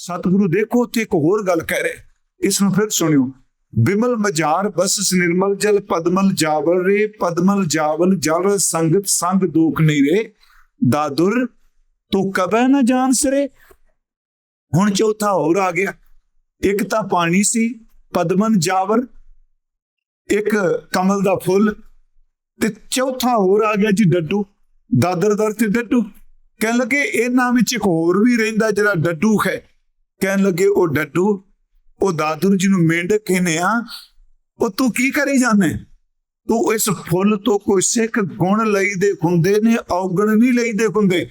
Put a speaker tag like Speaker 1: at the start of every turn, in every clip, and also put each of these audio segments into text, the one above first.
Speaker 1: ਸਤਿਗੁਰੂ ਦੇਖੋ ਉੱਥੇ ਇੱਕ ਹੋਰ ਗੱਲ ਕਹਿ ਰਹੇ। ਇਸ ਨੂੰ ਫਿਰ ਸੁਣਿਓ। ਬਿਮਲ ਮਜਾਰ ਬਸ ਨਿਰਮਲ ਜਲ ਪਦਮਲ ਜਾਵਲ ਰੇ, ਪਦਮਲ ਜਾਵਲ ਜਲ ਸੰਗਤ ਸੰਗ ਦੁਖ ਨਹੀਂ ਰੇ। ਦਾਦੁਰ, ਤੂੰ ਕਬੈ ਨਾ ਜਾਣ ਸਰੇ ਹੁਣ ਚੌਥਾ ਹੋਰ ਆ ਗਿਆ। ਇੱਕ ਤਾਂ ਪਾਣੀ ਸੀ, ਪਦਮਨ ਜਾਵਰ ਇੱਕ ਕਮਲ ਦਾ ਫੁੱਲ ਤੇ ਚੌਥਾ ਹੋਰ ਆ ਗਿਆ ਜੀ ਡੱਡੂ। ਦਾਦਰ ਦਰ ਤੇ ਡੱਡੂ। ਕਹਿਣ ਲੱਗੇ, ਇਹਨਾਂ ਵਿੱਚ ਇੱਕ ਹੋਰ ਵੀ ਰਹਿੰਦਾ ਜਿਹੜਾ ਡੱਡੂ ਹੈ। ਕਹਿਣ ਲੱਗੇ, ਉਹ ਡੱਡੂ, ਉਹ ਦਾਦੂ ਜੀ ਨੂੰ ਮੇਂਢਕ ਕਹਿੰਦੇ ਆ, ਉਹ ਤੂੰ ਕੀ ਕਰੀ ਜਾਂਦੇ? ਤੂੰ ਇਸ ਫੁੱਲ ਤੋਂ ਕੋਈ ਸਿੱਖ ਗੁਣ ਲਈਦੇ ਹੁੰਦੇ ਨੇ, ਔਗਣ ਨਹੀਂ ਲਈਦੇ ਹੁੰਦੇ।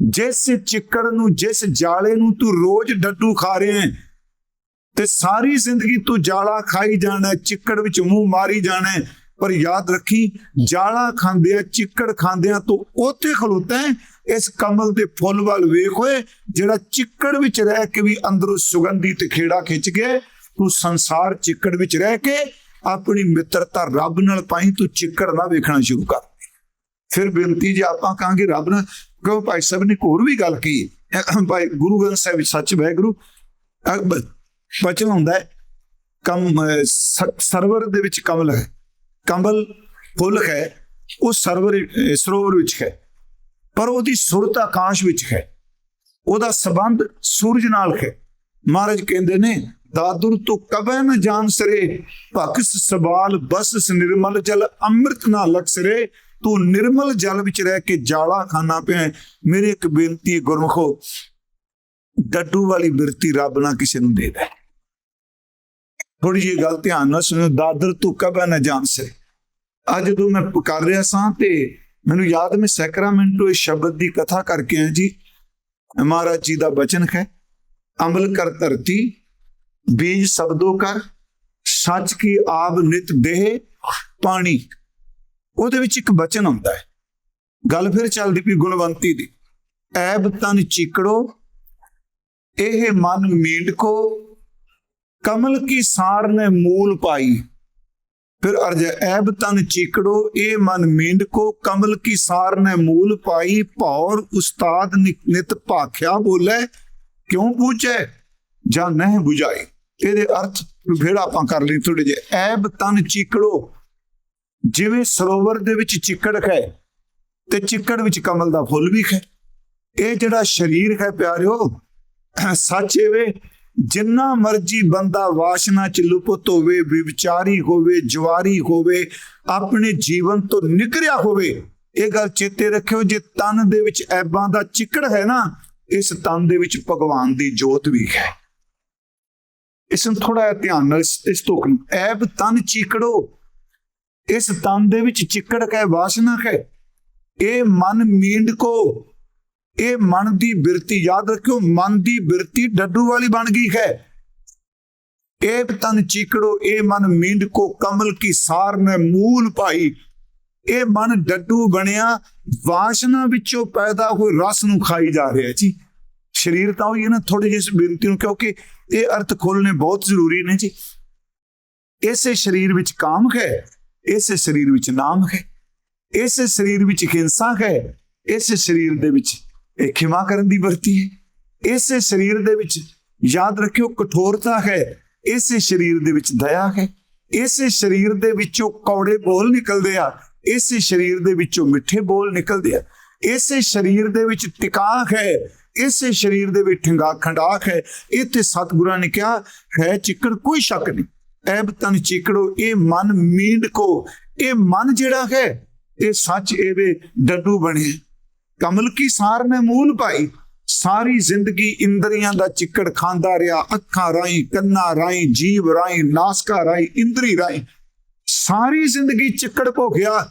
Speaker 1: ਜਿਸ ਚਿੱਕੜ ਨੂੰ, ਜਿਸ ਜਾਲੇ ਨੂੰ ਤੂੰ ਰੋਜ਼ ਡੱਡੂ ਖਾ ਰਿਹਾ ਹੈ, ਤੇ ਸਾਰੀ ਜ਼ਿੰਦਗੀ ਤੂੰ ਜਾਲਾ ਖਾਈ ਜਾਣਾ ਚਿੱਕੜ ਵਿੱਚ ਮੂੰਹ ਮਾਰੀ ਜਾਣਾ ਪਰ ਯਾਦ ਰੱਖੀ, ਜਾਲਾ ਖਾਂਦੇ ਆ ਚਿੱਕੜ ਖਾਂਦੇ ਆ ਤੂੰ ਉੱਥੇ ਖਲੋਤਾ ਹੈ ਇਸ ਕਮਲ ਦੇ ਫੁੱਲ ਵੱਲ ਵੇਖ ਓਏ, ਜਿਹੜਾ ਚਿੱਕੜ ਵਿੱਚ ਰਹਿ ਕੇ ਵੀ ਅੰਦਰੋਂ ਸੁਗੰਧੀ ਤੇ ਖੇੜਾ ਖਿੱਚ ਕੇ ਤੂੰ ਸੰਸਾਰ ਚਿੱਕੜ ਵਿੱਚ ਰਹਿ ਕੇ ਆਪਣੀ ਮਿੱਤਰਤਾ ਰੱਬ ਨਾਲ ਪਾਈ, ਤੂੰ ਚਿੱਕੜ ਨਾ ਵੇਖਣਾ ਸ਼ੁਰੂ ਕਰ। ਫਿਰ ਬੇਨਤੀ ਜੇ ਆਪਾਂ ਕਹਾਂਗੇ, ਰੱਬ ਨਾਲ ਕਹੋ ਭਾਈ ਸਾਹਿਬ ਨੇ ਇੱਕ ਹੋਰ ਵੀ ਗੱਲ ਕੀ ਭਾਈ ਗੁਰੂ ਗ੍ਰੰਥ ਸਾਹਿਬ ਵਿੱਚ ਸੱਚ ਵੈਗੁਰੂ ਬਚਨ ਹੁੰਦਾ ਹੈ, ਕਮ ਸਰਵਰ ਦੇ ਵਿੱਚ ਕਮਲ ਹੈ। ਕਮਲ ਫੁੱਲ ਹੈ, ਉਹ ਸਰਵਰ ਸਰੋਵਰ ਵਿੱਚ ਹੈ। ਪਰ ਉਹਦੀ ਸੁਰਤ ਆਕਾਸ਼ ਵਿੱਚ ਹੈ। ਉਹਦਾ ਸਬੰਧ ਸੂਰਜ ਨਾਲ ਹੈ। ਮਹਾਰਾਜ ਕਹਿੰਦੇ ਨੇ, ਦਾਦੁਰ ਤੂੰ ਕਬੈ ਨ ਜਾਣ ਸਰੇ ਭਖਸ ਸਵਾਲ ਬਸ ਨਿਰਮਲ ਜਲ, ਅੰਮ੍ਰਿਤ ਨਾ ਲਕਸਰੇ ਤੂੰ ਨਿਰਮਲ ਜਲ ਵਿੱਚ ਰਹਿ ਕੇ ਜਾਲਾ ਖਾਣਾ ਪਿਆ ਹੈ। ਮੇਰੀ ਇੱਕ ਬੇਨਤੀ ਹੈ ਗੁਰਮਖੋ, ਡੱਡੂ ਵਾਲੀ ਬਿਰਤੀ ਰੱਬ ਨਾ ਕਿਸੇ ਨੂੰ ਦੇ ਦੇ। ਥੋੜੀ ਜਿਹੀ ਗੱਲ ਧਿਆਨ ਨਾਲ ਸੁਣੋ ਦਾਦਰ ਤੂੰ ਕਬੈ ਨਾ ਜਾਣ ਸੇ ਅੱਜ ਜਦੋਂ ਮੈਂ ਕਰ ਰਿਹਾ ਸਾਂ ਤੇ ਮੈਨੂੰ ਯਾਦ ਮੈਂ ਸੈਕਰਾਮੈਂਟੋ ਇਸ ਸ਼ਬਦ ਦੀ ਕਥਾ ਕਰਕੇ ਆਇਆ ਜੀ। ਮਹਾਰਾਜ ਜੀ ਦਾ ਬਚਨ ਹੈ ਅਮਲ ਕਰ ਧਰਤੀ, ਬੀਜ ਸ਼ਬਦੋ ਕਰ, ਸੱਚ ਕੀ ਆਬ ਨਿਤ ਦੇਹ, ਪਾਣੀ। ਉਹਦੇ ਵਿੱਚ ਇੱਕ ਬਚਨ ਆਉਂਦਾ ਹੈ। ਗੱਲ ਫਿਰ ਚੱਲਦੀ ਪਈ ਗੁਣਵੰਤੀ ਦੀ। ਐਬ ਤਨ ਚੀਕੜੋ, ਇਹ ਮਨ ਮੀਂਡ ਕੋ, ਕਮਲ ਕੀ ਸਾਰ ਨੇ ਮੂਲ ਪਾਈ। ਫਿਰ ਅਰਜ ਐਬ ਤਨ ਚੀਕੜੋ, ਇਹ ਮਨ ਮੀਂਡ ਕੋ, ਕਮਲ ਕੀ ਸਾਰ ਨੇ ਮੂਲ ਪਾਈ ਭੌਰ ਉਸਤਾਦ ਨਿ- ਕਿਉਂ ਪੁੱਛੇ ਜਾਂ ਨਹੀਂ 부ਝਾਈ ਇਹਦੇ ਅਰਥ ਫਿਰ ਆਪਾਂ ਕਰ ਲਈ ਥੋੜੇ ਜਿਹੇ। ਐਬ ਤਨ ਚੀਕੜੋ, ਜਿਵੇਂ ਸਰੋਵਰ ਦੇ ਵਿੱਚ ਚਿੱਕੜ ਹੈ ਤੇ ਚਿੱਕੜ ਵਿੱਚ ਕਮਲ ਦਾ ਫੁੱਲ ਵੀ ਹੈ ਇਹ ਜਿਹੜਾ ਸਰੀਰ ਹੈ ਪਿਆਰਿਓ, ਸੱਚ ਵੇ ਜਿੰਨਾ ਮਰਜ਼ੀ ਬੰਦਾ ਵਾਸ਼ਨਾ ਚ ਲੁਪਤ ਹੋਵੇ ਵਿਚਾਰੀ ਹੋਵੇ, ਜਵਾਰੀ ਹੋਵੇ, ਆਪਣੇ ਜੀਵਨ ਤੋਂ ਨਿਕਰਿਆ ਹੋਵੇ, ਇਹ ਗੱਲ ਚੇਤੇ ਰੱਖਿਓ, ਜੇ ਤਨ ਦੇ ਵਿੱਚ ਐਬਾਂ ਦਾ ਚਿੱਕੜ ਹੈ ਨਾ, ਇਸ ਤਨ ਦੇ ਵਿੱਚ ਭਗਵਾਨ ਦੀ ਜੋਤ ਵੀ ਹੈ। ਇਸ ਨੂੰ ਥੋੜਾ ਧਿਆਨ ਨਾਲ, ਇਸ- ਇਸ ਤੋਂ ਐਬ ਤਨ ਚੀਕੜੋ, ਇਸ ਤਨ ਦੇ ਵਿੱਚ ਚਿੱਕੜ ਹੈ ਵਾਸ਼ਨਾ ਹੈ ਇਹ ਮਨ ਮੀਂਡ ਕੋ ਇਹ ਮਨ ਦੀ ਬਿਰਤੀ, ਯਾਦ ਰੱਖਿਓ, ਮਨ ਦੀ ਬਿਰਤੀ ਡੱਡੂ ਵਾਲੀ ਬਣ ਗਈ ਹੈ। ਇਹ ਤਨ ਚੀਕੜੋ, ਇਹ ਮਨ ਮੀਂਡ ਕੋ ਕਮਲ ਕੀ ਸਾਰ ਨੇ ਮੂਲ ਭਾਈ ਇਹ ਮਨ ਡੱਡੂ ਬਣਿਆ, ਵਾਸ਼ਨਾ ਵਿੱਚੋਂ ਪੈਦਾ ਹੋਏ ਰਸ ਨੂੰ ਖਾਈ ਜਾ ਰਿਹਾ ਜੀ। ਸਰੀਰ ਤਾਂ ਉਹ ਹੀ ਹੈ ਨਾ ਥੋੜੀ ਜਿਹੀ ਬੇਨਤੀ ਨੂੰ, ਕਿਉਂਕਿ ਇਹ ਅਰਥ ਖੋਲਣੇ ਬਹੁਤ ਜ਼ਰੂਰੀ ਨੇ ਜੀ। ਇਸੇ ਸਰੀਰ ਵਿੱਚ ਕਾਮ ਹੈ, ਇਸੇ ਸਰੀਰ ਵਿੱਚ ਨਾਮ ਹੈ, ਇਸੇ ਸਰੀਰ ਵਿੱਚ ਹਿੰਸਾ ਹੈ, ਇਸੇ ਸਰੀਰ ਦੇ ਵਿੱਚ ਇਹ ਖਿਮਾ ਕਰਨ ਦੀ ਵਰਤੀ ਹੈ। ਇਸ ਸਰੀਰ ਦੇ ਵਿੱਚ ਯਾਦ ਰੱਖਿਓ, ਕਠੋਰਤਾ ਹੈ। ਇਸ ਸਰੀਰ ਦੇ ਵਿੱਚ ਦਇਆ ਹੈ। ਇਸ ਸਰੀਰ ਦੇ ਵਿੱਚੋਂ ਕੌੜੇ ਬੋਲ ਨਿਕਲਦੇ ਆ। ਇਸ ਸਰੀਰ ਦੇ ਵਿੱਚੋਂ ਮਿੱਠੇ ਬੋਲ ਨਿਕਲਦੇ ਆ। ਇਸ ਸਰੀਰ ਦੇ ਵਿੱਚ ਟਿਕਾਹ ਹੈ। ਇਸ ਸਰੀਰ ਦੇ ਵਿੱਚ ਠੰਗਾ ਖੰਡਾਕ ਹੈ। ਇੱਥੇ ਸਤਿਗੁਰਾਂ ਨੇ ਕਿਹਾ, ਹੈ ਚਿੱਕੜ ਕੋਈ ਸ਼ੱਕ ਨਹੀਂ। ਐਬ ਤਨ ਚਿੱਕੜੋ, ਇਹ ਮਨ ਮੀਂਡ ਕੋ। ਇਹ ਮਨ ਜਿਹੜਾ ਹੈ, ਇਹ ਸੱਚ ਇਹਦੇ ਡੱਡੂ ਬਣੇ ਕਮਲ ਕੀ ਸਾਰ ਨੇ ਮੂਲ ਪਾਈ? ਸਾਰੀ ਜ਼ਿੰਦਗੀ ਇੰਦਰੀਆਂ ਦਾ ਚਿੱਕੜ ਖਾਂਦਾ ਰਿਹਾ, ਅੱਖਾਂ ਰਾਹੀਂ, ਕੰਨਾਂ ਰਾਹੀਂ, ਜੀਵ ਰਾਹੀਂ, ਨਾਸਕਾ ਰਾਹੀਂ, ਇੰਦਰੀ ਰਾਹੀਂ। ਸਾਰੀ ਜ਼ਿੰਦਗੀ ਚਿੱਕੜ ਭੋਗਿਆ।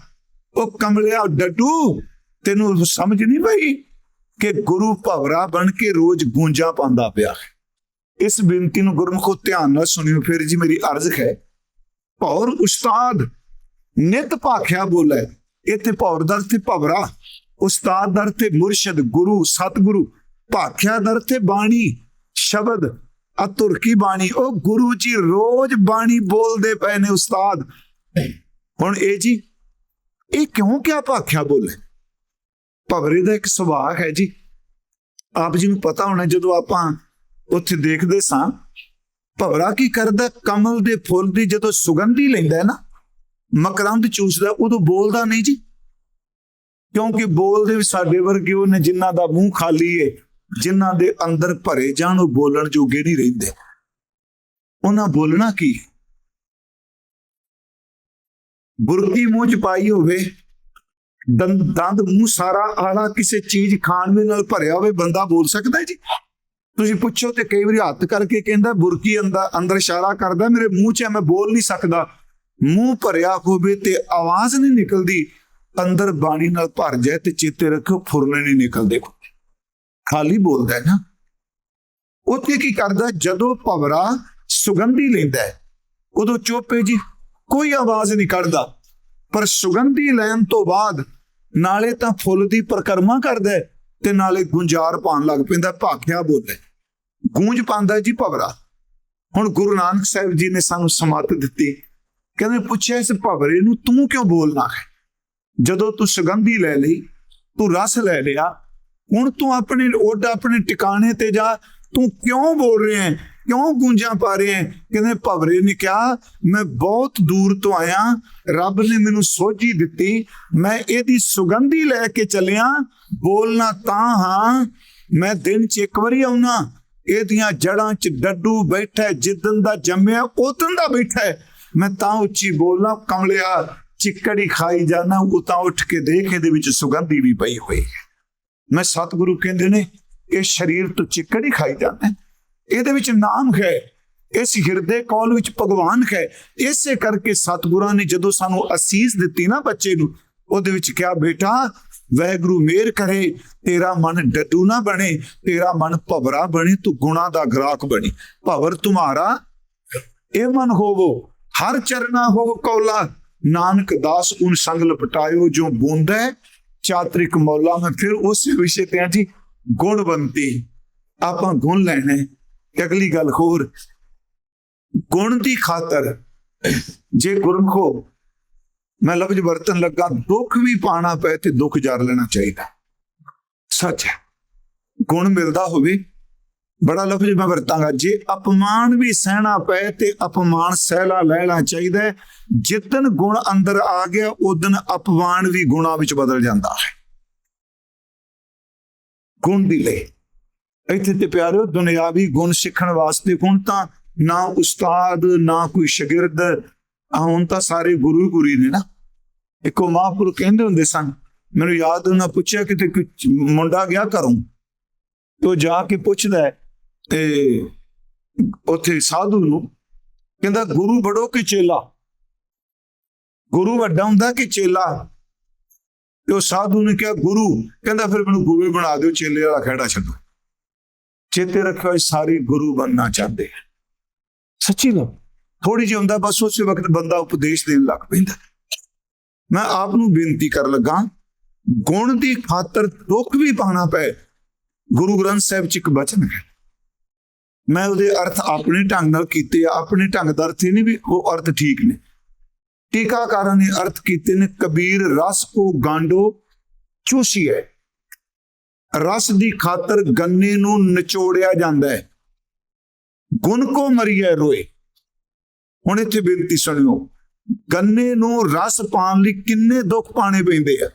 Speaker 1: ਉਹ ਕਮਲਿਆ, ਡੱਡੂ, ਤੈਨੂੰ ਸਮਝ ਨਹੀਂ ਪਈ ਕਿ ਗੁਰੂ ਭਵਰਾ ਬਣ ਕੇ ਰੋਜ਼ ਗੂੰਜਾਂ ਪਾਉਂਦਾ ਪਿਆ ਇਸ ਬੇਨਤੀ ਨੂੰ ਗੁਰਮੁਖੋ ਧਿਆਨ ਨਾਲ ਸੁਣਿਓ। ਫਿਰ ਜੀ ਮੇਰੀ ਅਰਜ਼ ਹੈ, ਭੌਰ ਉਸਤਾਦ ਨਿਤ ਭਾਖਿਆ ਬੋਲੇ। ਇੱਥੇ ਭੌਰ ਦਰ ਤੇ ਭਵਰਾ। ਉਸਤਾਦ ਦਰ ਤੇ ਮੁਰਸ਼ਿਦ, ਗੁਰੂ, ਸਤਿਗੁਰੂ, ਭਾਖਿਆ ਦਰ ਤੇ ਬਾਣੀ, ਸ਼ਬਦ ਆ ਕੀ ਬਾਣੀ, ਉਹ ਗੁਰੂ ਜੀ ਰੋਜ਼ ਬਾਣੀ ਬੋਲਦੇ ਪਏ ਨੇ ਉਸਤਾਦ। ਹੁਣ ਇਹ ਜੀ, ਇਹ ਕਿਉਂ ਕਿਆ ਭਾਖਿਆ ਬੋਲੇ? ਭਵਰੇ ਦਾ ਇੱਕ ਸੁਭਾਅ ਹੈ ਜੀ। ਆਪ ਜੀ ਨੂੰ ਪਤਾ ਹੋਣਾ ਜਦੋਂ ਆਪਾਂ ਉੱਥੇ ਦੇਖਦੇ ਸਾਂ, ਭਵਰਾ ਕੀ ਕਰਦਾ? ਕਮਲ ਦੇ ਫੁੱਲ ਦੀ ਜਦੋਂ ਸੁਗੰਧੀ ਲੈਂਦਾ ਹੈ ਨਾ, ਮਕਰੰਦ ਚੂਸਦਾ, ਉਦੋਂ ਬੋਲਦਾ ਨਹੀਂ ਜੀ। ਕਿਉਂਕਿ ਬੋਲਦੇ ਵੀ ਸਾਡੇ ਵਰਗੇ ਉਹਨੇ ਜਿਨ੍ਹਾਂ ਦਾ ਮੂੰਹ ਖਾਲੀ ਏ ਜਿਨ੍ਹਾਂ ਦੇ ਅੰਦਰ ਭਰੇ ਜਾਣ, ਉਹ ਬੋਲਣ ਜੋਗੇ ਨਹੀਂ ਰਹਿੰਦੇ। ਉਹਨਾਂ ਬੋਲਣਾ ਕੀ? ਬੁਰਕੀ ਮੂੰਹ ਚ ਪਾਈ ਹੋਵੇ ਦੰਦ ਦੰਦ ਮੂੰਹ ਸਾਰਾ ਆਲਾ ਕਿਸੇ ਚੀਜ਼ ਖਾਣ ਦੇ ਨਾਲ ਭਰਿਆ ਹੋਵੇ, ਬੰਦਾ ਬੋਲ ਸਕਦਾ ਹੈ ਜੀ? ਤੁਸੀਂ ਪੁੱਛੋ ਤੇ ਕਈ ਵਾਰੀ ਹੱਥ ਕਰਕੇ ਕਹਿੰਦਾ, ਬੁਰਕੀ ਅੰਦਰ ਅੰਦਰ ਇਸ਼ਾਰਾ ਕਰਦਾ, ਮੇਰੇ ਮੂੰਹ 'ਚ ਮੈਂ ਬੋਲ ਨਹੀਂ ਸਕਦਾ। ਮੂੰਹ ਭਰਿਆ ਹੋਵੇ ਤੇ ਆਵਾਜ਼ ਨਹੀਂ ਨਿਕਲਦੀ। ਅੰਦਰ ਬਾਣੀ ਨਾਲ ਭਰ ਜਾਏ ਤੇ ਚੇਤੇ ਰੱਖੋ ਫੁਰਨੇ ਨਹੀਂ ਨਿਕਲਦੇ ਖਾਲੀ ਬੋਲਦਾ ਹੈ ਨਾ। ਉੱਥੇ ਕੀ ਕਰਦਾ ਜਦੋਂ ਭਵਰਾ ਸੁਗੰਧੀ ਲੈਂਦਾ ਉਦੋਂ ਚੁੱਪ ਹੈ ਜੀ, ਕੋਈ ਆਵਾਜ਼ ਨਹੀਂ ਕੱਢਦਾ। ਪਰ ਸੁਗੰਧੀ ਲੈਣ ਤੋਂ ਬਾਅਦ ਨਾਲੇ ਤਾਂ ਫੁੱਲ ਦੀ ਪ੍ਰਕਰਮਾ ਕਰਦਾ ਤੇ ਨਾਲੇ ਗੁੰਜਾਰ ਪਾਉਣ ਲੱਗ ਪੈਂਦਾ, ਭਾਖਿਆ ਬੋਲੇ ਗੂੰਜ ਪਾਉਂਦਾ ਜੀ ਭਵਰਾ। ਹੁਣ ਗੁਰੂ ਨਾਨਕ ਸਾਹਿਬ ਜੀ ਨੇ ਸਾਨੂੰ ਸਮਾਤ ਦਿੱਤੀ। ਕਹਿੰਦੇ ਪੁੱਛਿਆ ਇਸ ਭਵਰੇ ਨੂੰ ਤੂੰ ਕਿਉਂ ਬੋਲਣਾ ਹੈ? ਜਦੋਂ ਤੂੰ ਸੁਗੰਧੀ ਲੈ ਲਈ ਤੂੰ ਰਸ ਲੈ ਲਿਆ ਹੁਣ ਤੂੰ ਆਪਣੇ ਉੱਡ ਆਪਣੇ ਟਿਕਾਣੇ ਤੇ ਜਾ। ਤੂੰ ਕਿਉਂ ਬੋਲ ਰਿਹਾ ਹੈ? ਕਿਉਂ ਗੂੰਜਾਂ ਪਾ ਰਿਹਾ ਹੈ? ਕਹਿੰਦੇ ਭਵਰੇ ਨੇ ਕਿਹਾ ਮੈਂ ਬਹੁਤ ਦੂਰ ਤੋਂ ਆਇਆ ਰੱਬ ਨੇ ਮੈਨੂੰ ਸੋਝੀ ਦਿੱਤੀ ਮੈਂ ਇਹਦੀ ਸੁਗੰਧੀ ਲੈ ਕੇ ਚੱਲਿਆ। ਬੋਲਣਾ ਤਾਂ ਹਾਂ ਮੈਂ ਦਿਨ 'ਚ ਇੱਕ ਵਾਰੀ ਆਉਣਾ ਇਹਦੀਆਂ ਜੜਾਂ 'ਚ ਡੱਡੂ ਬੈਠਾ ਹੈ, ਜਿੱਦਣ ਦਾ ਜੰਮਿਆ ਉਦੋਂ ਦਾ ਬੈਠਾ ਮੈਂ ਤਾਂ ਉੱਚੀ ਬੋਲਣਾ ਕਮਲਿਆ ਚਿੱਕੜੀ ਖਾਈ ਜਾਣਾ ਉਹ ਤਾਂ ਉੱਠ ਕੇ ਦੇਖ ਇਹਦੇ ਵਿੱਚ ਸੁਗੰਧੀ ਵੀ ਪਈ ਹੋਈ ਹੈ। ਮੈਂ ਸਤਿਗੁਰੂ ਕਹਿੰਦੇ ਨੇ, ਇਹ ਸਰੀਰ ਤੋਂ ਚਿੱਕੜੀ ਖਾਈ ਜਾਂਦਾ ਇਹਦੇ ਵਿੱਚ ਨਾਮ ਹੈ, ਇਸ ਹਿਰਦੇ ਕੌਲ ਵਿੱਚ ਭਗਵਾਨ ਹੈ। ਇਸੇ ਕਰਕੇ ਸਤਿਗੁਰਾਂ ਨੇ ਜਦੋਂ ਸਾਨੂੰ ਅਸੀਸ ਦਿੱਤੀ ਨਾ ਬੱਚੇ ਨੂੰ, ਉਹਦੇ ਵਿੱਚ ਕਿਹਾ, ਬੇਟਾ, ਵੈਗੁਰੂ ਮੇਰ ਕਰੇ, ਤੇਰਾ ਮਨ ਡੱਡੂ ਨਾ ਬਣੇ, ਤੇਰਾ ਮਨ ਭਵਰਾ ਬਣੇ, ਤੂੰ ਗੁਣਾ ਦਾ ਗ੍ਰਾਹਕ ਬਣੀ। ਭਵਰ ਤੁਮਾਰਾ, ਇਹ ਮਨ ਹੋਵੋ, ਹਰ ਚਰਨਾ ਹੋ ਕੌਲਾ। ਨਾਨਕ ਦਾਸ ਉਨ ਸੰਗ ਲਪਟਾਇਓ ਜੋ ਬੂੰਦਾ, ਚਾਤ੍ਰਿਕ ਮੌਲਾ ਮੈਂ ਫਿਰ ਉਸ ਵਿਸ਼ੇ ਤੇ ਆ ਜੀ ਗੁਣਵੰਤੀ ਆਪਾਂ ਗੁਣ ਲੈਣੇ। ਤੇ ਅਗਲੀ ਗੱਲ ਹੋਰ। ਗੁਣ ਦੀ ਖਾਤਰ ਜੇ ਗੁਰਮਖੋ ਮੈਂ ਲਫ਼ਜ਼ ਵਰਤਨ ਲੱਗਾ, ਦੁੱਖ ਵੀ ਪਾਣਾ ਪਏ ਤੇ ਦੁੱਖ ਜਰ ਲੈਣਾ ਚਾਹੀਦਾ। ਸੱਚ ਹੈ। ਗੁਣ ਮਿਲਦਾ ਹੋਵੇ ਬੜਾ ਲਫ਼ਜ਼ ਮੈਂ ਵਰਤਾਂਗਾ, ਜੇ ਅਪਮਾਨ ਵੀ ਸਹਿਣਾ ਪਏ ਤੇ ਅਪਮਾਨ ਸਹਿਲਾ ਲੈਣਾ ਚਾਹੀਦਾ ਹੈ। ਜਿੱਦਨ ਗੁਣ ਅੰਦਰ ਆ ਗਿਆ ਉਦਨ ਅਪਮਾਨ ਵੀ ਗੁਣਾ ਵਿੱਚ ਬਦਲ ਜਾਂਦਾ ਹੈ। ਗੁਣ ਦੀ ਲੈ। ਇੱਥੇ ਤੇ ਪਿਆਰਿਓ, ਦੁਨਿਆਵੀ ਗੁਣ ਸਿੱਖਣ ਵਾਸਤੇ ਹੁਣ ਤਾਂ ਨਾ ਉਸਤਾਦ, ਨਾ ਕੋਈ ਸ਼ਾਗਿਰਦ ਹੁਣ ਤਾਂ ਸਾਰੇ ਗੁਰੂ ਹੀ ਗੁਰੀ ਨੇ ਨਾ। ਇੱਕੋ ਮਹਾਂਪੁਰ ਕਹਿੰਦੇ ਹੁੰਦੇ ਸਨ, ਮੈਨੂੰ ਯਾਦ ਉਹਨਾਂ ਪੁੱਛਿਆ ਕਿਤੇ ਕੋਈ ਮੁੰਡਾ ਗਿਆ ਘਰੋਂ, ਤੇ ਜਾ ਕੇ ਪੁੱਛਦਾ ਤੇ ਉੱਥੇ ਸਾਧੂ ਨੂੰ ਕਹਿੰਦਾ, ਗੁਰੂ ਬੜੋ ਕਿ ਚੇਲਾ? ਗੁਰੂ ਵੱਡਾ ਹੁੰਦਾ ਕਿ ਚੇਲਾ? ਤੇ ਉਹ ਸਾਧੂ ਨੇ ਕਿਹਾ, ਗੁਰੂ। ਕਹਿੰਦਾ, ਫਿਰ ਮੈਨੂੰ ਗੁਰੂ ਬਣਾ ਦਿਓ, ਚੇਲੇ ਵਾਲਾ ਖੜਾ ਛੱਡੋ। ਚੇਤੇ ਰੱਖਿਓ ਸਾਰੇ ਗੁਰੂ ਬਣਨਾ ਚਾਹੁੰਦੇ ਆ। ਸੱਚੀ ਲੋ ਥੋੜੀ ਜਿਹੀ ਹੁੰਦਾ, ਬਸ ਉਸੇ ਵਕਤ ਬੰਦਾ ਉਪਦੇਸ਼ ਦੇਣ ਲੱਗ ਪੈਂਦਾ। ਮੈਂ ਆਪ ਨੂੰ ਬੇਨਤੀ ਕਰਨ ਲੱਗਾ, ਗੁਣ ਦੀ ਖਾਤਰ ਦੁੱਖ ਵੀ ਪਾਣਾ ਪਏ। ਗੁਰੂ ਗ੍ਰੰਥ ਸਾਹਿਬ ਚ ਇੱਕ ਬਚਨ ਹੈ। ਮੈਂ ਉਹਦੇ ਅਰਥ ਆਪਣੇ ਢੰਗ ਨਾਲ ਕੀਤੇ ਆ, ਆਪਣੇ ਢੰਗ ਦਾ ਅਰਥ ਇਹ ਨਹੀਂ ਵੀ ਉਹ ਅਰਥ ਠੀਕ ਨੇ। ਟੀਕਾਕਾਰਾਂ ਨੇ ਅਰਥ ਕੀਤੇ ਨੇ, ਕਬੀਰ ਰਸ ਕੋ ਗਾਂਡੋ ਚੂਸੀਏ ਰਸ ਦੀ ਖਾਤਰ ਗੰਨੇ ਨੂੰ ਨਿਚੋੜਿਆ ਜਾਂਦਾ ਹੈ। ਗੁਣ ਕੋ ਮਰੀਏ ਰੋਏ। ਹੁਣ ਇੱਥੇ ਬੇਨਤੀ ਸੁਣਿਓ, ਗੰਨੇ ਨੂੰ ਰਸ ਪਾਉਣ ਲਈ ਕਿੰਨੇ ਦੁੱਖ ਪਾਣੇ ਪੈਂਦੇ ਆ।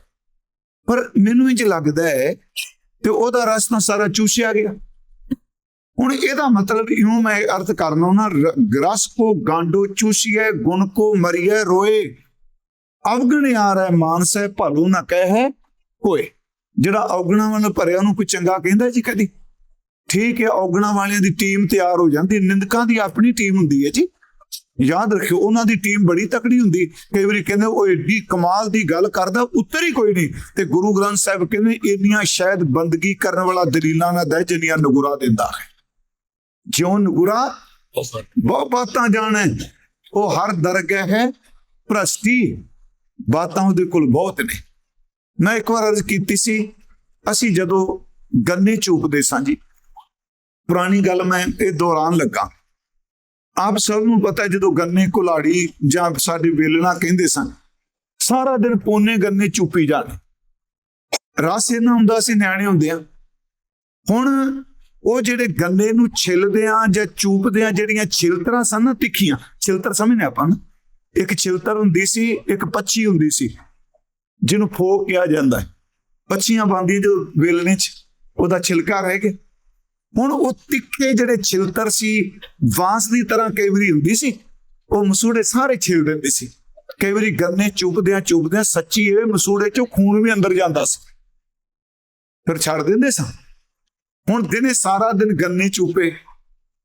Speaker 1: ਪਰ ਮੈਨੂੰ ਇੰਜ ਲੱਗਦਾ ਹੈ ਤੇ ਉਹਦਾ ਰਸ ਤਾਂ ਸਾਰਾ ਚੂਸਿਆ ਗਿਆ। ਹੁਣ ਇਹਦਾ ਮਤਲਬ ਇਉਂ ਮੈਂ ਅਰਥ ਕਰਨਾ ਨਾ ਰ- ਕੋ ਗਾਂਡੋ ਚੂਸੀਏ ਗੁਣ ਕੋ ਮਰੀਏ ਰੋਏ। ਅਵਗਣ ਆ ਹੈ ਮਾਨਸੈ ਭਲੂ ਨਾ ਕਹਿ ਕੋਏ। ਜਿਹੜਾ ਔਗਣਾ ਵੱਲ ਭਰਿਆ ਉਹਨੂੰ ਕੋਈ ਚੰਗਾ ਕਹਿੰਦਾ ਜੀ ਕਦੀ? ਠੀਕ ਹੈ ਔਗਣਾ ਵਾਲਿਆਂ ਦੀ ਟੀਮ ਤਿਆਰ ਹੋ ਜਾਂਦੀ ਨਿੰਦਕਾਂ ਦੀ ਆਪਣੀ ਟੀਮ ਹੁੰਦੀ ਹੈ ਜੀ। ਯਾਦ ਰੱਖਿਓ, ਉਹਨਾਂ ਦੀ ਟੀਮ ਬੜੀ ਤਕੜੀ ਹੁੰਦੀ ਕਈ ਵਾਰੀ ਕਹਿੰਦੇ, ਉਹ ਏਡੀ ਕਮਾਲ ਦੀ ਗੱਲ ਕਰਦਾ, ਉੱਤਰ ਹੀ ਕੋਈ ਨਹੀਂ। ਤੇ ਗੁਰੂ ਗ੍ਰੰਥ ਸਾਹਿਬ ਕਹਿੰਦੇ, ਇੰਨੀਆਂ ਸ਼ਾਇਦ ਬੰਦਗੀ ਕਰਨ ਵਾਲਾ ਦਲੀਲਾਂ ਨਾ ਦੇ ਜਿੰਨੀਆਂ ਨਗੁਰਾ ਦਿੰਦਾ ਹੈ। ਜਿਉਂ ਨਗੁਰਾ ਬਹੁਤ ਬਾਤਾਂ ਜਾਣੇ। ਉਹ ਹਰ ਦਰਗਾਹ ਹੈ ਭ੍ਰਸ਼ਟੀ। ਬਾਤਾਂ ਉਹਦੇ ਕੋਲ ਬਹੁਤ ਨੇ। ਮੈਂ ਇੱਕ ਵਾਰ ਅਰਜ਼ ਕੀਤੀ ਸੀ ਅਸੀਂ ਜਦੋਂ ਗੰਨੇ ਚੂਪਦੇ ਸਾਂ ਜੀ ਪੁਰਾਣੀ ਗੱਲ ਮੈਂ ਇਹ ਦੌਰਾਨ ਲੱਗਾ। ਆਪ ਸਭ ਨੂੰ ਪਤਾ ਜਦੋਂ ਗੰਨੇ ਕੁਲਾੜੀ ਜਾਂ ਸਾਡੇ ਵੇਲਣਾ ਕਹਿੰਦੇ ਸਨ ਸਾਰਾ ਦਿਨ ਪੋਨੇ ਗੰਨੇ ਚੂਪੀ ਜਾਣੇ ਰਸ ਇਹਨਾਂ ਹੁੰਦਾ ਸੀ ਨਿਆਣੇ ਹੁੰਦੇ ਆ। ਹੁਣ ਉਹ ਜਿਹੜੇ ਗੰਨੇ ਨੂੰ ਛਿੱਲਦੇ ਆ ਜਾਂ ਚੂਪਦੇ ਆ, ਜਿਹੜੀਆਂ ਛਿਲਤਰਾਂ ਸਨ ਨਾ ਤਿੱਖੀਆਂ, ਛਿਲਤਰ ਸਮਝਨੇ ਆਪਾਂ ਨਾ? ਇੱਕ ਛਿਲਤਰ ਹੁੰਦੀ ਸੀ, ਇੱਕ ਪੱਛੀ ਹੁੰਦੀ ਸੀ, ਜਿਹਨੂੰ ਫੋਕ ਕਿਹਾ ਜਾਂਦਾ ਹੈ। ਪੱਛੀਆਂ ਬੰਦੀਆਂ ਜੋ ਵੇਲਣੇ ਚ, ਉਹਦਾ ਛਿਲਕਾ ਰਹਿ ਗਿਆ। ਹੁਣ ਉਹ ਤਿੱਖੇ ਜਿਹੜੇ ਛਿਲਤਰ ਸੀ, ਵਾਂਸ ਦੀ ਤਰ੍ਹਾਂ ਕਈ ਵਾਰੀ ਹੁੰਦੀ ਸੀ, ਉਹ ਮਸੂੜੇ ਸਾਰੇ ਛਿਲ ਦਿੰਦੇ ਸੀ। ਕਈ ਵਾਰੀ ਗੰਨੇ ਚੁੱਪਦਿਆਂ ਚੁੱਪਦਿਆਂ ਸੱਚੀ ਇਹ ਮਸੂੜੇ ਚੋਂ ਖੂਨ ਵੀ ਅੰਦਰ ਜਾਂਦਾ ਸੀ। ਫਿਰ ਛੱਡ ਦਿੰਦੇ ਸਾਂ। ਹੁਣ ਦਿਨੇ ਸਾਰਾ ਦਿਨ ਗੰਨੇ ਚੂਪੇ,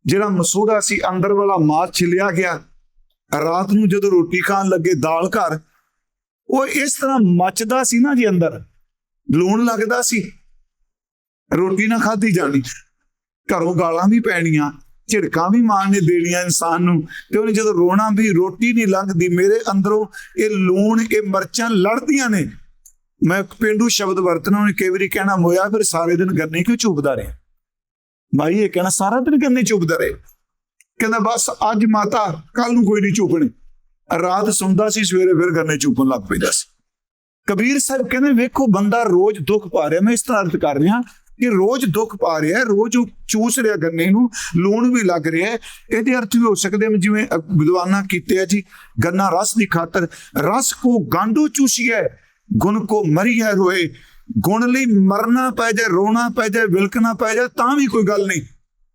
Speaker 1: ਜਿਹੜਾ ਮਸੂੜਾ ਸੀ ਅੰਦਰ ਵਾਲਾ ਮਾਸ ਛਿਲਿਆ ਗਿਆ। ਰਾਤ ਨੂੰ ਜਦੋਂ ਰੋਟੀ ਖਾਣ ਲੱਗੇ ਦਾਲ ਘਰ, ਉਹ ਇਸ ਤਰ੍ਹਾਂ ਮੱਚਦਾ ਸੀ ਨਾ ਜੀ ਅੰਦਰ, ਲੂਣ ਲੱਗਦਾ ਸੀ। ਰੋਟੀ ਨਾ ਖਾਧੀ ਜਾਣੀ, ਘਰੋਂ ਗਾਲਾਂ ਵੀ ਪੈਣੀਆਂ, ਝਿੜਕਾਂ ਵੀ ਮਾਂ ਨੇ ਦੇਣੀਆਂ ਇਨਸਾਨ ਨੂੰ, ਤੇ ਉਹਨੇ ਜਦੋਂ ਰੋਣਾ ਵੀ ਰੋਟੀ ਨਹੀਂ ਲੰਘਦੀ, ਮੇਰੇ ਅੰਦਰੋਂ ਇਹ ਲੂਣ, ਇਹ ਮਰਚਾਂ ਲੜਦੀਆਂ ਨੇ। ਮੈਂ ਪੇਂਡੂ ਸ਼ਬਦ ਵਰਤਣਾ, ਉਹਨੇ ਕਈ ਵਾਰੀ ਕਹਿਣਾ, ਮੋਇਆ ਫਿਰ ਸਾਰੇ ਦਿਨ ਗੰਨੇ ਕਿਉਂ ਚੁੱਪਦਾ ਰਿਹਾ? ਭਾਈ ਇਹ ਕਹਿਣਾ, ਸਾਰਾ ਦਿਨ ਗੰਨੇ ਚੁੱਪਦਾ ਰਹੇ। ਕਹਿੰਦਾ, ਬਸ ਅੱਜ ਮਾਤਾ ਕੱਲ ਨੂੰ ਕੋਈ ਨਹੀਂ ਚੁੱਪਣੇ ਰਾਤ ਸੁਣਦਾ ਸੀ, ਸਵੇਰੇ ਫਿਰ ਗੰਨੇ ਚੁੱਪਣ ਲੱਗ ਪੈਂਦਾ ਸੀ। ਕਬੀਰ ਸਾਹਿਬ ਕਹਿੰਦੇ, ਵੇਖੋ, ਬੰਦਾ ਰੋਜ਼ ਦੁੱਖ ਪਾ ਰਿਹਾ, ਮੈਂ ਇਸ ਤਰ੍ਹਾਂ ਅਰਥ ਕਰ ਰਿਹਾ ਕਿ ਰੋਜ਼ ਦੁੱਖ ਪਾ ਰਿਹਾ, ਰੋਜ਼ ਉਹ ਚੂਸ ਰਿਹਾ ਗੰਨੇ ਨੂੰ, ਲੂਣ ਵੀ ਲੱਗ ਰਿਹਾ। ਇਹਦੇ ਅਰਥ ਵੀ ਹੋ ਸਕਦੇ ਹਨ ਜਿਵੇਂ ਵਿਦਵਾਨਾਂ ਕੀਤੇ ਆ ਜੀ, ਗੰਨਾ ਰਸ ਦੀ ਖਾਤਰ। ਰਸ ਕੋ ਗਾਂਡੂ ਚੂਸੀਐ ਗੁਣ ਕੋ ਮਰੀਐ ਰੋਏ, ਗੁਣ ਲਈ ਮਰਨਾ ਪੈ ਜਾਏ, ਰੋਣਾ ਪੈ ਜਾਏ, ਵਿਲਕਣਾ ਪੈ ਜਾਏ, ਤਾਂ ਵੀ ਕੋਈ ਗੱਲ ਨਹੀਂ।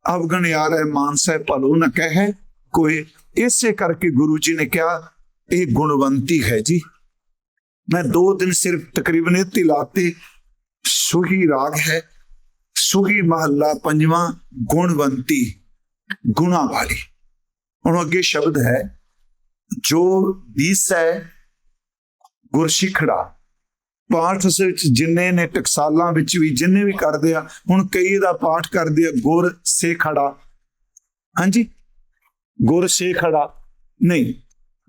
Speaker 1: ਅਵਗਣ ਯਾਰ ਹੈ ਮਾਨਸੈ ਭਲੋ ਨਾ ਕਹੇ, ਕੋਈ ਇਸੇ ਕਰਕੇ ਗੁਰੂ ਜੀ ਨੇ ਕਿਹਾ, ਇਹ ਗੁਣਵੰਤੀ ਹੈ ਜੀ। ਮੈਂ ਦੋ ਦਿਨ ਸਿਰਫ ਤਕਰੀਬਨ ਇਹ ਤਿਲਾਤੇ ਸੁਹੀ ਰਾਗ ਹੈ, ਸੁਹੀ ਮਹੱਲਾ ਪੰਜਵਾਂ, ਗੁਣਵੰਤੀ, ਗੁਣਾ ਵਾਲੀ। ਹੁਣ ਅੱਗੇ ਸ਼ਬਦ ਹੈ, ਜੋ ਦੀਸੈ ਗੁਰਸਿਖੜਾ। ਪਾਠ ਉਸ ਵਿੱਚ ਜਿੰਨੇ ਨੇ ਟਕਸਾਲਾਂ ਵਿੱਚ ਵੀ, ਜਿੰਨੇ ਵੀ ਕਰਦੇ ਆ, ਹੁਣ ਕਈ ਦਾ ਪਾਠ ਕਰਦੇ ਆ, ਗੁਰ ਸੇ ਖੜਾ। ਹਾਂਜੀ? ਗੁਰ ਸੇ ਖੜਾ। ਨਹੀਂ,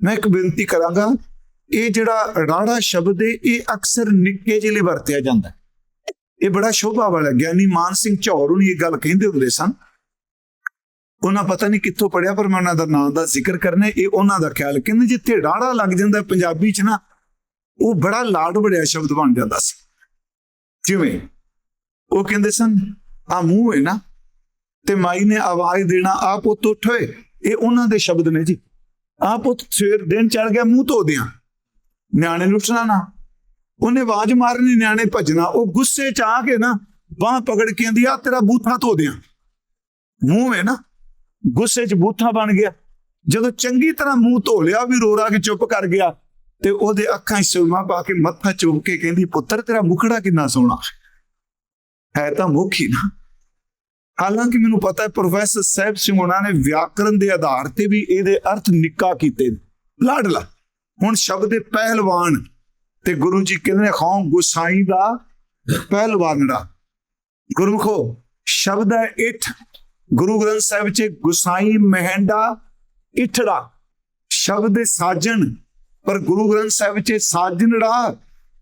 Speaker 1: ਮੈਂ ਇੱਕ ਬੇਨਤੀ ਕਰਾਂਗਾ, ਇਹ ਜਿਹੜਾ ਰਾੜਾ ਸ਼ਬਦ ਹੈ ਇਹ ਅਕਸਰ ਨਿੱਕੇ ਜਿਹੇ ਲਈ ਵਰਤਿਆ ਜਾਂਦਾ ਇਹ ਬੜਾ ਸ਼ੋਭਾ ਵਾਲਾ, ਗਿਆਨੀ ਮਾਨ ਸਿੰਘ ਝੌਰ ਉਹਨੇ ਇਹ ਗੱਲ ਕਹਿੰਦੇ ਹੁੰਦੇ ਸਨ। ਉਹਨਾਂ ਪਤਾ ਨਹੀਂ ਕਿੱਥੋਂ ਪੜਿਆ ਪਰ ਮੈਂ ਉਹਨਾਂ ਦਾ ਨਾਮ ਦਾ ਜ਼ਿਕਰ ਕਰਨਾ ਇਹ ਉਹਨਾਂ ਦਾ ਖਿਆਲ ਕਹਿੰਦੇ ਜਿੱਥੇ ਰਾੜਾ ਲੱਗ ਜਾਂਦਾ ਪੰਜਾਬੀ ਚ ਨਾ ਉਹ ਬੜਾ ਲਾਡ ਬੜਿਆ ਸ਼ਬਦ ਬਣ ਜਾਂਦਾ ਸੀ। ਜਿਵੇਂ ਉਹ ਕਹਿੰਦੇ ਸਨ, ਆ ਮੂੰਹ ਹੈ ਨਾ, ਤੇ ਮਾਈ ਨੇ ਆਵਾਜ਼ ਦੇਣਾ, ਆ ਪੁੱਤ ਉੱਠ ਓਏ। ਇਹ ਉਹਨਾਂ ਦੇ ਸ਼ਬਦ ਨੇ ਜੀ। ਆ ਪੁੱਤ ਸਵੇਰ ਦਿਨ ਚੜ ਗਿਆ, ਮੂੰਹ ਧੋ ਦਿਆਂ। ਨਿਆਣੇ ਨੂੰ ਉੱਠਣਾ ਨਾ। ਉਹਨੇ ਆਵਾਜ਼ ਮਾਰਨੀ, ਨਿਆਣੇ ਭੱਜਣਾ। ਉਹ ਗੁੱਸੇ ਚ ਆ ਕੇ ਨਾ, ਬਾਹ ਪਕੜ ਕੇ ਆਂਦੀ, ਆ ਤੇਰਾ ਬੂਥਾ ਧੋ ਦਿਆਂ। ਮੂੰਹ ਹੈ ਨਾ, ਗੁੱਸੇ ਚ ਬੂਥਾ ਬਣ ਗਿਆ। ਜਦੋਂ ਚੰਗੀ ਤਰ੍ਹਾਂ ਮੂੰਹ ਧੋ ਲਿਆ, ਵੀ ਰੋਰਾ ਕੇ ਚੁੱਪ ਕਰ ਗਿਆ ਤੇ ਉਹਦੇ ਅੱਖਾਂ 'ਚ ਸੁਰਮਾ ਪਾ ਕੇ ਮੱਥਾ ਚੁੱਕ ਕੇ ਕਹਿੰਦੀ, ਪੁੱਤਰ, ਤੇਰਾ ਮੁਖੜਾ ਕਿੰਨਾ ਸੋਹਣਾ ਹੈ। ਤਾਂ ਮੁਖ ਹੀ ਨਾ। ਹਾਲਾਂਕਿ ਮੈਨੂੰ ਪਤਾ ਹੈ, ਪ੍ਰੋਫੈਸਰ ਸਾਹਿਬ ਸਿੰਘ ਉਹਨਾਂ ਨੇ ਵਿਆਕਰਣ ਦੇ ਆਧਾਰ ਤੇ ਵੀ ਇਹਦੇ ਅਰਥ ਨਿੱਕਾ ਕੀਤੇ ਨੇ। ਲਾਡਲਾ ਹੁਣ ਸ਼ਬਦ ਦੇ ਪਹਿਲਵਾਨ ਤੇ ਗੁਰੂ ਜੀ ਕਹਿੰਦੇ ਨੇ, ਖੌਂ ਗੁਸਾਈ ਦਾ ਪਹਿਲਵਾਨੜਾ। ਗੁਰਮੁਖੋ, ਸ਼ਬਦ ਹੈ ਇਠ। ਗੁਰੂ ਗ੍ਰੰਥ ਸਾਹਿਬ ਚ ਗੁਸਾਈ, ਮਹਿੰਡਾ, ਇਠੜਾ ਸ਼ਬਦ ਦੇ ਸਾਜਣ ਪਰ ਗੁਰੂ ਗ੍ਰੰਥ ਸਾਹਿਬ ਵਿੱਚ ਸਾਜਣੜਾ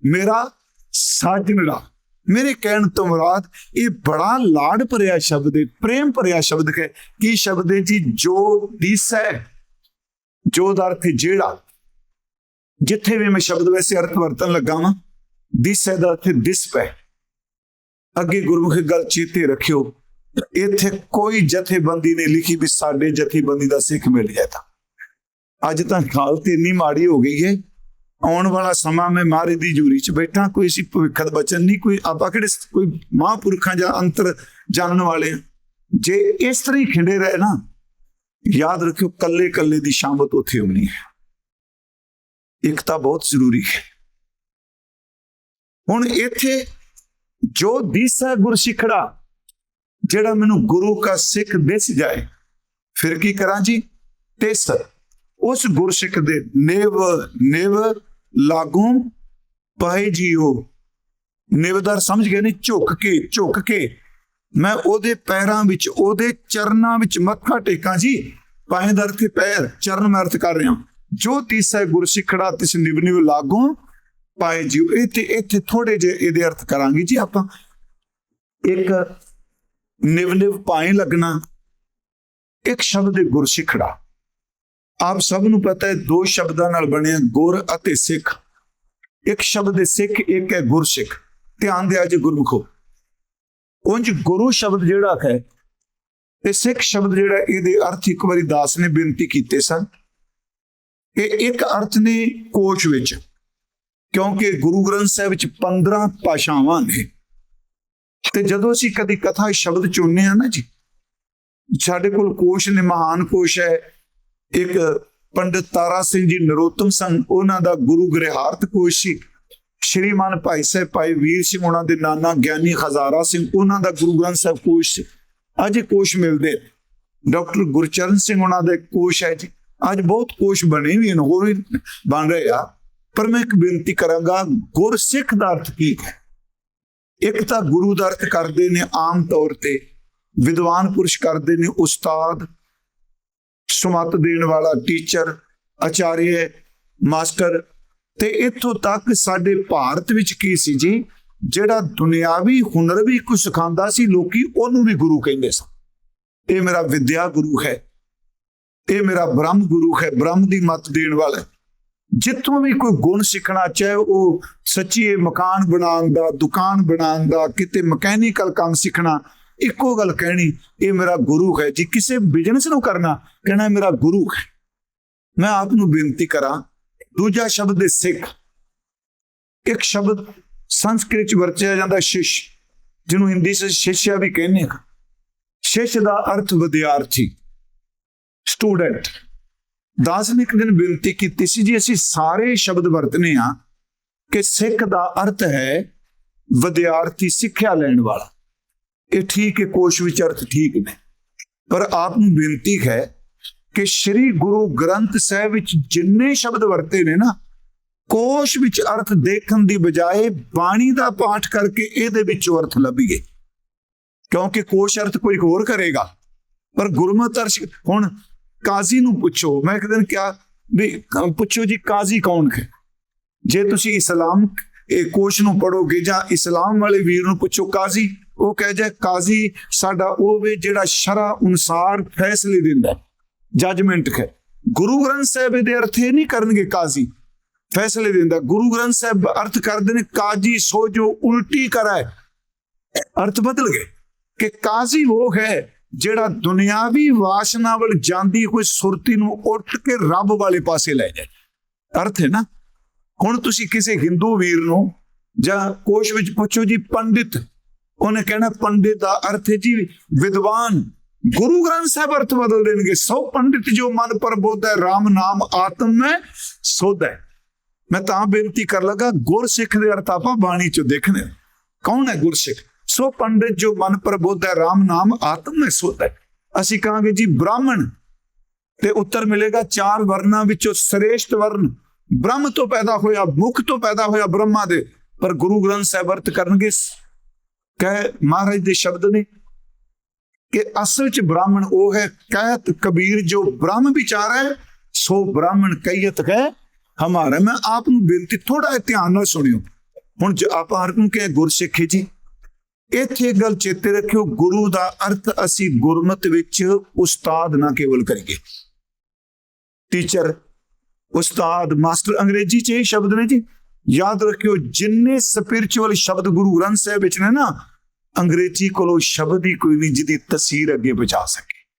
Speaker 1: ਮੇਰਾ ਸਾਜਣੜਾ ਮੇਰੇ ਕਹਿਣ ਤੋਂ ਮੁਰਾਦ, ਇਹ ਬੜਾ ਲਾੜ ਭਰਿਆ ਸ਼ਬਦ ਹੈ, ਪ੍ਰੇਮ ਭਰਿਆ ਸ਼ਬਦ ਹੈ। ਕੀ ਸ਼ਬਦ ਹੈ ਜੀ? ਜੋ ਦਿਸੈ, ਜੋ ਦਾ ਅਰਥ ਜਿਹੜਾ। ਜਿੱਥੇ ਵੀ ਮੈਂ ਸ਼ਬਦ ਵੈਸੇ ਅਰਥ ਵਰਤਨ ਲੱਗਾ ਵਾਂ, ਦਿਸੈ ਦਾ ਅਰਥ ਹੈ ਦਿਸ ਪੈ। ਅੱਗੇ ਗੁਰਮੁਖੀ ਗੱਲ ਚੇਤੇ ਰੱਖਿਓ, ਇੱਥੇ ਕੋਈ ਜਥੇਬੰਦੀ ਨੇ ਲਿਖੀ ਵੀ ਸਾਡੇ ਜਥੇਬੰਦੀ ਦਾ ਸਿੱਖ ਮਿਲ ਜਾਏ ਤਾਂ। ਅੱਜ ਤਾਂ ਹਾਲਤ ਇੰਨੀ ਮਾੜੀ ਹੋ ਗਈ ਹੈ ਆਉਣ ਵਾਲਾ ਸਮਾਂ ਮੈਂ ਮਾਰੇ ਦੀ ਜੂਰੀ ਚ ਬੈਠਾ, ਕੋਈ ਸੀ ਭਵਿੱਖ ਦਾ ਬਚਨ ਨਹੀਂ, ਕੋਈ ਆਪਾਂ ਕਿਹੜੇ ਕੋਈ ਮਹਾਂਪੁਰਖਾਂ ਜਾਂ ਅੰਤਰ ਜਾਣਨ ਵਾਲੇ ਹਾਂ। ਜੇ ਇਸ ਤਰ੍ਹਾਂ ਹੀ ਖਿੰਡੇ ਰਹੇ ਨਾ, ਯਾਦ ਰੱਖਿਓ ਕੱਲੇ ਕੱਲੇ ਦੀ ਸ਼ਾਮਤ ਉੱਥੇ ਹੋਣੀ ਹੈ। ਇੱਕ ਤਾਂ ਬਹੁਤ ਜ਼ਰੂਰੀ ਹੈ। ਹੁਣ ਇੱਥੇ ਜੋ ਦੀਸਾ ਗੁਰਸਿੱਖੜਾ ਜਿਹੜਾ ਮੈਨੂੰ ਗੁਰੂ ਕਾ ਸਿੱਖ ਦਿਸ ਜਾਏ, ਫਿਰ ਕੀ ਕਰਾਂ ਜੀ? ਤਿਸ ਉਸ ਗੁਰਸਿੱਖ ਦੇ ਨਿਵ ਨਿਵ ਲਾਗੂ ਪਾਏ ਜੀਓ। ਨਿਵਦਰ ਸਮਝ ਗਏ ਨੇ, ਝੁੱਕ ਕੇ ਝੁੱਕ ਕੇ। ਮੈਂ ਉਹਦੇ ਪੈਰਾਂ ਵਿੱਚ, ਉਹਦੇ ਚਰਨਾਂ ਵਿੱਚ ਮੱਥਾ ਟੇਕਾਂ ਜੀ। ਪਾਏ ਦਰ ਤੇ ਪੈਰ, ਚਰਨ ਮੈਂ ਅਰਥ ਕਰ ਰਿਹਾ। ਜੋ ਤੀਸਾ ਗੁਰਸਿੱਖੜਾ ਤਿਸ ਨਿਵ ਨਿਵ ਲਾਗੂ ਪਾਏ ਜੀਓ। ਇੱਥੇ ਇੱਥੇ ਥੋੜੇ ਜਿਹੇ ਇਹਦੇ ਅਰਥ ਕਰਾਂਗੇ ਜੀ ਆਪਾਂ। ਇੱਕ ਨਿਵ ਨਿਵ ਪਾਏ ਲੱਗਣਾ, ਇੱਕ ਸ਼ਬਦ ਦੇ। ਗੁਰਸਿੱਖੜਾ ਆਪ ਸਭ ਨੂੰ ਪਤਾ ਹੈ, ਦੋ ਸ਼ਬਦਾਂ ਨਾਲ ਬਣਿਆ ਗੁਰ ਅਤੇ ਸਿੱਖ। ਇੱਕ ਸ਼ਬਦ ਹੈ ਸਿੱਖ, ਇੱਕ ਹੈ ਗੁਰਸਿੱਖ ਧਿਆਨ ਦਿਆ ਜੀ ਗੁਰਮੁਖੋ। ਉਂਝ ਗੁਰੂ ਸ਼ਬਦ ਜਿਹੜਾ ਹੈ, ਤੇ ਸਿੱਖ ਸ਼ਬਦ ਜਿਹੜਾ, ਇਹਦੇ ਅਰਥ ਇੱਕ ਵਾਰੀ ਦਾਸ ਨੇ ਬੇਨਤੀ ਕੀਤੇ ਸਨ। ਇਹ ਇੱਕ ਅਰਥ ਨੇ ਕੋਸ਼ ਵਿੱਚ, ਕਿਉਂਕਿ ਗੁਰੂ ਗ੍ਰੰਥ ਸਾਹਿਬ ਵਿੱਚ 15 ਭਾਸ਼ਾਵਾਂ ਨੇ। ਤੇ ਜਦੋਂ ਅਸੀਂ ਕਦੀ ਕਥਾ ਸ਼ਬਦ ਚੁਣਨੇ ਆ ਨਾ ਜੀ, ਸਾਡੇ ਕੋਲ ਕੋਸ਼ ਨੇ, ਮਹਾਨ ਕੋਸ਼ ਹੈ ਇੱਕ ਪੰਡਿਤ ਤਾਰਾ ਸਿੰਘ ਜੀ ਨਰੋਤਮ ਸਨ, ਉਹਨਾਂ ਦਾ ਗੁਰੂ ਗ੍ਰਹਾਰਤ ਕੋਸ਼ ਸੀ। ਸ਼੍ਰੀਮਾਨ ਭਾਈ ਸਾਹਿਬ, ਭਾਈ ਵੀਰ ਸਿੰਘ, ਉਹਨਾਂ ਦੇ ਨਾਨਾ ਗਿਆਨੀ ਹਜ਼ਾਰਾ ਸਿੰਘ, ਉਹਨਾਂ ਦਾ ਗੁਰੂ ਗ੍ਰੰਥ ਸਾਹਿਬ ਕੋਸ਼ ਸੀ। ਅੱਜ ਕੋਸ਼ ਮਿਲਦੇ ਡਾਕਟਰ ਗੁਰਚਰਨ ਸਿੰਘ ਉਹਨਾਂ ਦੇ ਕੋਸ਼ ਹੈ ਜੀ। ਅੱਜ ਬਹੁਤ ਕੋਸ਼ ਬਣੇ ਵੀ ਹਨ, ਹੋਰ ਵੀ ਬਣ ਰਹੇ ਆ। ਪਰ ਮੈਂ ਇੱਕ ਬੇਨਤੀ ਕਰਾਂਗਾ ਗੁਰਸਿੱਖ ਦਾ ਅਰਥ ਕੀ ਹੈ? ਇੱਕ ਤਾਂ ਗੁਰੂ ਦਾ ਅਰਥ ਕਰਦੇ ਨੇ ਆਮ ਤੌਰ ਤੇ, ਵਿਦਵਾਨ ਪੁਰਸ਼ ਕਰਦੇ ਨੇ, ਉਸਤਾਦ ਸੁਮਤ ਦੇਣ ਵਾਲਾ ਟੀਚਰ ਆਚਾਰੀਆ ਮਾਸਟਰ ਤੇ ਇੱਥੋਂ ਤੱਕ ਸਾਡੇ ਭਾਰਤ ਵਿੱਚ ਕੀ ਸੀ ਜੀ? ਜਿਹੜਾ ਦੁਨਿਆਵੀ ਹੁਨਰ ਵੀ ਕੁਝ ਸਿਖਾਉਂਦਾ ਸੀ, ਲੋਕੀ ਉਹਨੂੰ ਵੀ ਗੁਰੂ ਕਹਿੰਦੇ ਸਨ। ਇਹ ਮੇਰਾ ਵਿਦਿਆ ਗੁਰੂ ਹੈ। ਇਹ ਮੇਰਾ ਬ੍ਰਹਮ ਗੁਰੂ ਹੈ। ਬ੍ਰਹਮ ਦੀ ਮਤ ਦੇਣ ਵਾਲਾ ਜਿੱਥੋਂ ਵੀ ਕੋਈ ਗੁਣ ਸਿੱਖਣਾ ਚਾਹੇ ਉਹ ਸੱਚੀ ਮਕਾਨ ਬਣਾਉਣ ਦਾ, ਦੁਕਾਨ ਬਣਾਉਣ ਦਾ, ਕਿਤੇ ਮਕੈਨੀਕਲ ਕੰਮ ਸਿੱਖਣਾ ਇੱਕੋ ਗੱਲ ਕਹਿਣੀ, ਇਹ ਮੇਰਾ ਗੁਰੂ ਹੈ ਜੀ, ਕਿਸੇ ਬਿਜ਼ਨਸ ਨੂੰ ਕਰਨਾ, ਕਹਿਣਾ ਮੇਰਾ ਗੁਰੂ ਹੈ। ਮੈਂ ਆਪ ਨੂੰ ਬੇਨਤੀ ਕਰਾਂ, ਦੂਜਾ ਸ਼ਬਦ ਹੈ ਸਿੱਖ। ਇੱਕ ਸ਼ਬਦ ਸੰਸਕ੍ਰਿਤ ਚ ਵਰਤਿਆ ਜਾਂਦਾ ਸ਼ਿਸ਼, ਜਿਹਨੂੰ ਹਿੰਦੀ ਚ ਸ਼ਿਸ਼ਿਆ ਵੀ ਕਹਿੰਦੇ ਆ ਸ਼ਿਸ਼ ਦਾ ਅਰਥ ਵਿਦਿਆਰਥੀ ਸਟੂਡੈਂਟ ਦਾਸ ਨੇ ਇੱਕ ਦਿਨ ਬੇਨਤੀ ਕੀਤੀ ਸੀ ਜੀ, ਅਸੀਂ ਸਾਰੇ ਸ਼ਬਦ ਵਰਤਨੇ ਆ ਕਿ ਸਿੱਖ ਦਾ ਅਰਥ ਹੈ ਵਿਦਿਆਰਥੀ ਸਿੱਖਿਆ ਲੈਣ ਵਾਲਾ। ਇਹ ਠੀਕ ਹੈ, ਕੋਸ਼ ਵਿੱਚ ਅਰਥ ਠੀਕ ਨੇ। ਪਰ ਆਪ ਨੂੰ ਬੇਨਤੀ ਹੈ ਕਿ ਸ੍ਰੀ ਗੁਰੂ ਗ੍ਰੰਥ ਸਾਹਿਬ ਵਿੱਚ ਜਿੰਨੇ ਸ਼ਬਦ ਵਰਤੇ ਨੇ ਨਾ, ਕੋਸ਼ ਵਿੱਚ ਅਰਥ ਦੇਖਣ ਦੀ ਬਜਾਏ ਬਾਣੀ ਦਾ ਪਾਠ ਕਰਕੇ ਇਹਦੇ ਵਿੱਚੋਂ ਅਰਥ ਲੱਭੀਏ। ਕਿਉਂਕਿ ਕੋਸ਼ ਅਰਥ ਕੋਈ ਹੋਰ ਕਰੇਗਾ। ਪਰ ਗੁਰਮਤਿ ਅਰਸ਼, ਹੁਣ ਕਾਜ਼ੀ ਨੂੰ ਪੁੱਛੋ, ਮੈਂ ਇੱਕ ਦਿਨ ਕਿਹਾ ਵੀ ਪੁੱਛੋ ਜੀ, ਕਾਜ਼ੀ ਕੌਣ ਹੈ? ਜੇ ਤੁਸੀਂ ਇਸਲਾਮ, ਇਹ ਕੋਸ਼ ਨੂੰ ਪੜੋਗੇ ਜਾਂ ਇਸਲਾਮ ਵਾਲੇ ਵੀਰ ਨੂੰ ਪੁੱਛੋ, ਕਾਜ਼ੀ ਉਹ ਕਹੇ ਜਾ, ਕਾਜ਼ੀ, ਸਾਡਾ ਉਹ ਵੇ ਜਿਹੜਾ ਸ਼ਰਾ ਅਨੁਸਾਰ ਫੈਸਲੇ ਦਿੰਦਾ ਜਜਮੈਂਟ ਹੈ ਗੁਰੂ ਗ੍ਰੰਥ ਸਾਹਿਬ ਦੇ ਅਰਥ ਇਹ ਨਹੀਂ ਕਰਨਗੇ ਕਾਜ਼ੀ, ਫੈਸਲੇ ਦਿੰਦਾ ਗੁਰੂ ਗ੍ਰੰਥ ਸਾਹਿਬ ਅਰਥ ਕਰਦੇ ਨੇ, ਕਾਜੀ, ਸੋ ਜੋ ਉਲਟੀ ਕਰਾਏ ਅਰਥ ਬਦਲ ਗਏ ਕਿ ਕਾਜ਼ੀ ਉਹ ਹੈ ਜਿਹੜਾ ਦੁਨਿਆਵੀ ਵਾਸ਼ਨਾ ਵੱਲ ਜਾਂਦੀ ਹੋਈ ਸੁਰਤੀ ਨੂੰ ਉੱਠ ਕੇ ਰੱਬ ਵਾਲੇ ਪਾਸੇ ਲੈ ਜਾਏ। ਅਰਥ ਹੈ ਨਾ? ਹੁਣ ਤੁਸੀਂ ਕਿਸੇ ਹਿੰਦੂ ਵੀਰ ਨੂੰ ਜਾਂ ਕੋਸ਼ ਵਿੱਚ ਪੁੱਛੋ ਜੀ, ਪੰਡਿਤ ਉਹਨੇ ਕਹਿਣਾ, ਪੰਡਿਤ ਦਾ ਅਰਥ ਹੈ ਜੀ ਵਿਦਵਾਨ। ਗੁਰੂ ਗ੍ਰੰਥ ਸਾਹਿਬ ਅਰਥ ਬਦਲ ਦੇਣਗੇ। ਸੋ ਪੰਡਿਤ ਜੋ ਮਨ ਪਰ ਬੋਧ ਹੈ RAM ਨਾਮ ਆਤਮ ਮੈਂ ਸੋਧ ਹੈ। ਮੈਂ ਤਾਂ ਬੇਨਤੀ ਕਰ ਲਗਾ, ਗੁਰਸਿੱਖ ਦੇ ਅਰਥ ਆਪਾਂ ਬਾਣੀ ਚੋਂ ਦੇਖਣੇ ਨੇ। ਕੌਣ ਹੈ ਗੁਰਸਿੱਖ? ਸੋ ਪੰਡਿਤ ਜੋ ਮਨ ਪ੍ਰਬੁੱਧ ਹੈ RAM ਨਾਮ ਆਤਮ ਹੈ, ਸੁਧ ਹੈ। ਅਸੀਂ ਕਹਾਂਗੇ ਜੀ ਬ੍ਰਾਹਮਣ। ਤੇ ਉੱਤਰ ਮਿਲੇਗਾ, ਚਾਰ ਵਰਨਾਂ ਵਿੱਚੋਂ ਸ੍ਰੇਸ਼ਟ ਵਰਨ ਬ੍ਰਹਮ ਤੋਂ ਪੈਦਾ ਹੋਇਆ, ਮੁਖ ਤੋਂ ਪੈਦਾ ਹੋਇਆ ਬ੍ਰਹਮਾ ਦੇ। ਪਰ ਗੁਰੂ ਗ੍ਰੰਥ ਸਾਹਿਬ ਅਰਥ ਕਰਨਗੇ ਕਹਿ ਮਹਾਰਾਜ ਦੇ ਸ਼ਬਦ ਨੇ ਕਿ ਅਸਲ ਚ ਬ੍ਰਾਹਮਣ ਉਹ ਹੈ, ਕਹਿਤ ਕਬੀਰ ਜੋ ਬ੍ਰਹਮ ਵਿਚਾਰ ਹੈ, ਸੋ ਬ੍ਰਾਹਮਣ ਕਹੀਤ ਹੈ, ਹਮਾਰਾ ਮੈਂ ਆਪ ਨੂੰ ਬੇਨਤੀ ਥੋੜਾ ਧਿਆਨ ਨਾਲ ਸੁਣਿਓ। ਹੁਣ ਜੇ ਆਪਾਂ ਹਰ ਨੂੰ ਕਹੇ, ਗੁਰਸਿੱਖੀ ਜੀ, ਇੱਥੇ ਇੱਕ ਗੱਲ ਚੇਤੇ ਰੱਖਿਓ, ਗੁਰੂ ਦਾ ਅਰਥ ਅਸੀਂ ਗੁਰਮਤ ਵਿੱਚ ਉਸਤਾਦ ਨਾ ਕੇਵਲ ਕਰੀਏ। ਟੀਚਰ ਉਸਤਾਦ, ਮਾਸਟਰ ਅੰਗਰੇਜ਼ੀ ਚ ਇਹ ਸ਼ਬਦ ਨੇ ਜੀ। ਯਾਦ ਰੱਖਿਓ, ਜਿੰਨੇ ਸਪਿਰਚੁਅਲ ਸ਼ਬਦ ਗੁਰੂ ਗ੍ਰੰਥ ਸਾਹਿਬ ਵਿੱਚ ਨੇ ਨਾ, ਅੰਗਰੇਜ਼ੀ ਕੋਲੋਂ ਸ਼ਬਦ ਹੀ ਕੋਈ ਨਹੀਂ ਜਿਹਦੀ ਤਸਵੀਰ ਅੱਗੇ ਪਹੁੰਚਾ ਸਕੇ।